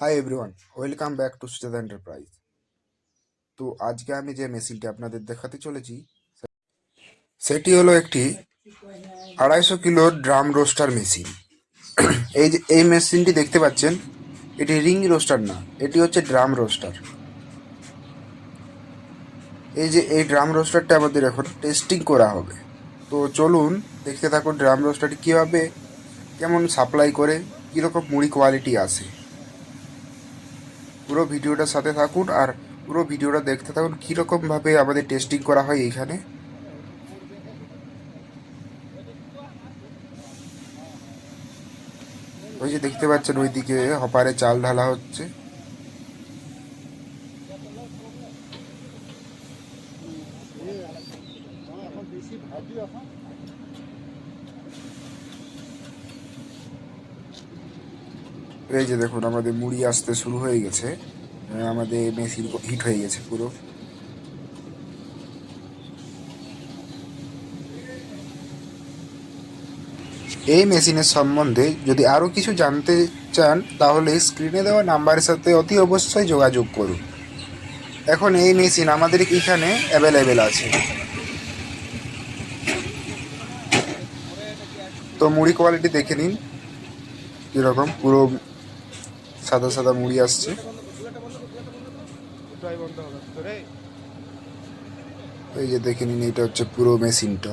Hi everyone welcome back to Sucheta enterprise তো আজকে আমি যে মেশিনটি আপনাদের দেখাতে চলেছি, সেটি হলো একটি আড়াইশো কিলো ড্রাম রোস্টার মেশিন এই যে, এই মেশিনটি দেখতে পাচ্ছেন, এটি রিং রোস্টার না, এটি হচ্ছে ড্রাম রোস্টার। এই যে, এই ড্রাম রোস্টারটা আমাদের এখন টেস্টিং করা হবে। তো চলুন দেখতে থাকুন ড্রাম রোস্টারটি কীভাবে, কেমন সাপ্লাই করে, কীরকম মুড়ি কোয়ালিটি আসে পুরো ভিডিওটার সাথে থাকুন আর পুরো ভিডিওটা দেখতে থাকুন কীরকমভাবে আমাদের টেস্টিং করা হয় এইখানে। ওই যে দেখতে পাচ্ছেন ওইদিকে হপারে চাল ঢালা হচ্ছে। এই যে দেখুন, আমাদের মুড়ি আসতে শুরু হয়ে গেছে। আমাদের মেশিন হিট হয়ে গেছে পুরো। এই মেশিনের সম্বন্ধে যদি আরও কিছু জানতে চান, তাহলে স্ক্রিনে দেওয়া নাম্বারের সাথে অতি অবশ্যই যোগাযোগ করুন। এখন এই মেশিন আমাদের এখানে অ্যাভেলেবেল আছে। তো মুড়ি কোয়ালিটি দেখে নিন। কীরকম? পুরো সাদা সাদা মুড়ি আসছে। এই যে দেখে নিন এটা হচ্ছে পুরো মেশিনটা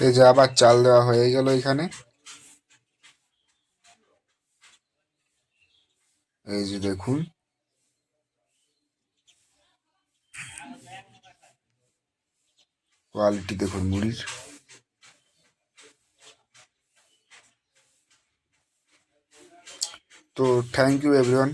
এই যে আবার চাল দেওয়া হয়ে গেল এখানে। এই যে দেখুন। কোয়ালিটি দেখুন মুড়ির। তো থ্যাংক ইউ এভরিওয়ান।